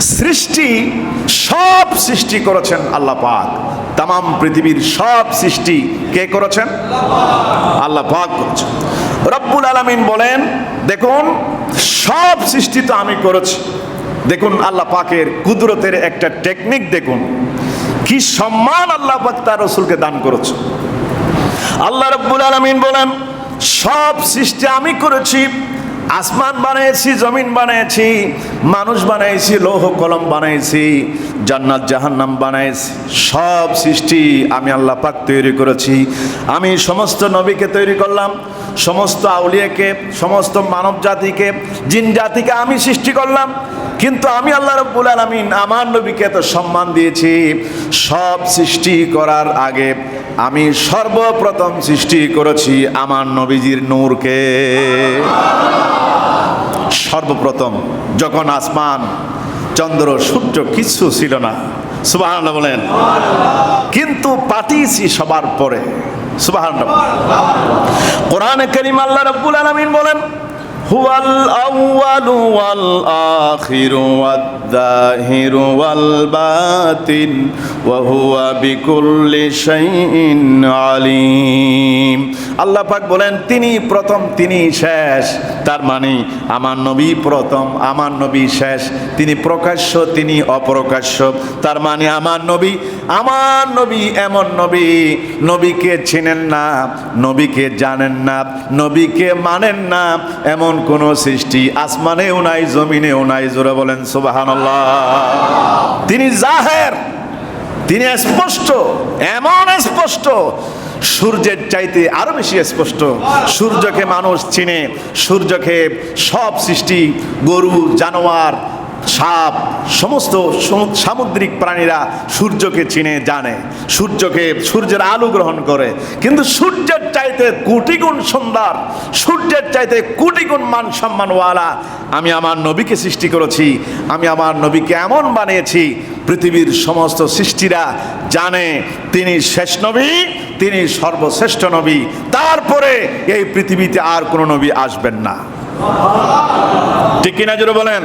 সৃষ্টি সব সৃষ্টি করেছেন আল্লাহ পাক। তাম পৃথিবীর সব সৃষ্টি কে করেছেন? আল্লাহ পাক করেছেন। রব্বুল আলামিন বলেন, দেখুন, সব সৃষ্টি তো আমি করেছি। দেখুন, আল্লাহ পাকের কুদরতের একটা টেকনিক দেখুন। কি সম্মান আল্লাহ পাক তার রসুলকে দান করেছে। আল্লাহ রব্বুল আলামিন বলেন, সব সৃষ্টি আমি করেছি আসমান বানিয়েছি জমিন বানিয়েছি মানুষ বানিয়েছি লৌহ কলম বানিয়েছি জান্নাত, জাহান্নাম বানিয়েছি সব সৃষ্টি আমি আল্লাহ পাক তৈরি করেছি। আমি সমস্ত নবীকে তৈরি করলাম, সমস্ত আউলিয়াকে, সমস্ত মানব জাতিকে, জিন জাতিকে আমি সৃষ্টি করলাম। কিন্তু আমি আল্লাহ রব্বুল আলমিন আমার নবীকে এত সম্মান দিয়েছি। সব সৃষ্টি করার আগে আমি সর্বপ্রথম সৃষ্টি করেছি আমার নবীজির নূরকে। সর্বপ্রথম যখন আসমান, চন্দ্র, সূর্য কিচ্ছু ছিল না সুবাহ বলেন। কিন্তু পাঠিয়েছি সবার পরে সুবাহ কোরআনে করিম আল্লাহ রব্বুল আলমিন বলেন, হুয়াল আউয়ালু ওয়াল আখিরু ওয়াদ যাহিরু ওয়াল বাতিন, ওয়া হুয়া বিকুল্লি শাইইন আলিম। আল্লাহ পাক বলেন তিনি প্রথম তিনি শেষ। তার মানে আমার নবী প্রথম, আমার নবী শেষ, তিনি প্রকাশ্য, তিনি অপ্রকাশ্য। তার মানে আমার নবী আমার নবী এমন নবী, নবীকে চেনেন না, নবীকে জানেন না, নবীকে মানেন না, এমন কোন সৃষ্টি আসমানেও নাই, জমিনেও নাই, জোরে বলেন সুবহানাল্লাহ। তিনি জাহের। তিনি স্পষ্ট, এমন স্পষ্ট, সূর্যের চাইতে আরও বেশি স্পষ্ট। সূর্যকে মানুষ চিনে, সূর্যকে সব সৃষ্টি, গরু, জানোয়ার সাপ, সমস্ত সমু- সামুদ্রিক প্রাণীরা সূর্যকে চিনে, জানে। সূর্যকে সূর্যের আলো গ্রহণ করে। কিন্তু সূর্যের চাইতে কোটি গুণ সুন্দর, সূর্যের চাইতে কোটি গুণ মান সম্মানওয়ালা আমি আমার নবীকে সৃষ্টি করেছি। আমি আমার নবীকে এমন বানিয়েছি, পৃথিবীর সমস্ত সৃষ্টিরা জানে, তিনি শেষ নবী, তিনি সর্বশ্রেষ্ঠ নবী। তারপরে এই পৃথিবীতে আর কোনো নবী আসবেন না। ঠিক কিনা জোরে বলেন?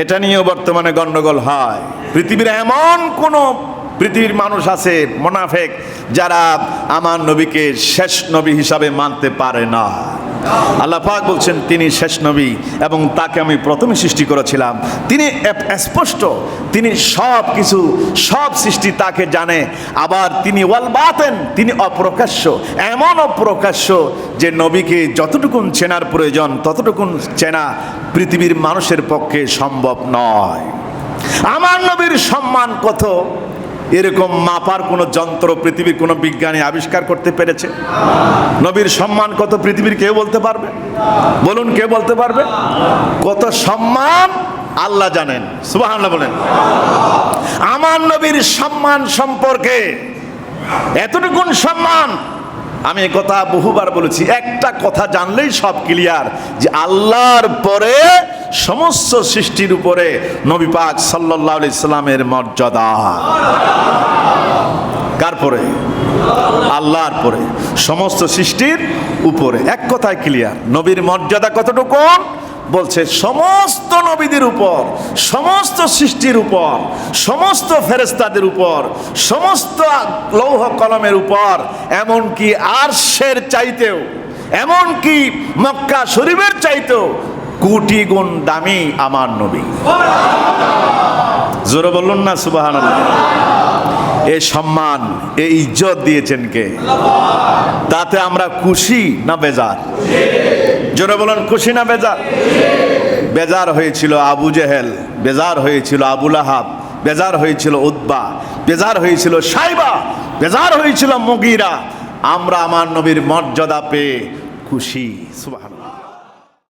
এটা নিয়েও বর্তমানে গন্ডগোল হয়। পৃথিবীর এমন কোন পৃথিবীর মানুষ আছে মোনাফেক যারা আমার নবীকে শেষ নবী হিসাবে মানতে পারে না। আল্লাহ পাক বলছেন, তিনি শেষ নবী এবং তাকে আমি প্রথমে সৃষ্টি করেছিলাম। তিনি স্পষ্ট, তিনি সব কিছু সব সৃষ্টি তাকে জানে। আবার তিনি ওয়াল বাতেন, তিনি অপ্রকাশ্য, এমন অপ্রকাশ্য যে নবীকে যতটুকুন চেনার প্রয়োজন, ততটুকুন চেনা পৃথিবীর মানুষের পক্ষে সম্ভব নয়। আমার নবীর সম্মান কত? এরকম মাপার কোনো যন্ত্র পৃথিবীর কোনো বিজ্ঞানী আবিষ্কার করতে পেরেছে? নবীর সম্মান কত পৃথিবীর কেউ বলতে পারবে? বলুন কে বলতে পারবে? কত সম্মান আল্লাহ জানেন। সুবাহ বলেন। আমার নবীর সম্মান সম্পর্কে এতটুকুন সম্মান আমি কথা বহুবার বলেছি, একটা কথা জানলেই সব ক্লিয়ার যে আল্লাহর পরে সমস্ত সৃষ্টির উপরে নবী পাক সাল্লাহ ইসলামের মর্যাদা। কার পরে? আল্লাহর পরে, সমস্ত সৃষ্টির উপরে। এক কথায় ক্লিয়ার নবীর মর্যাদা কতটুকু? বলছে সমস্ত নবীদের উপর সমস্ত সৃষ্টির উপর সমস্ত ফেরেস্তাদের উপর সমস্ত লৌহ কলমের উপর এমনকি আরশের চাইতেও এমনকি মক্কা শরীফের চাইতেও কোটি গুণ দামি আমার নবী। জোরে বলুন না সুবাহান এই সম্মান এই ইজ্জত দিয়েছেন কে? তাতে আমরা খুশি না বেজার? জোরে বলুন, খুশি না বেজার? বেজার হয়েছিল আবু জেহেল, বেজার হয়েছিল আবুল আহাব বেজার হয়েছিল উদ্বা বেজার হয়েছিল সাইবা, বেজার হয়েছিল মুগিরা। আমরা আমার নবীর মর্যাদা পেয়ে খুশি, সুবহানাল্লাহ।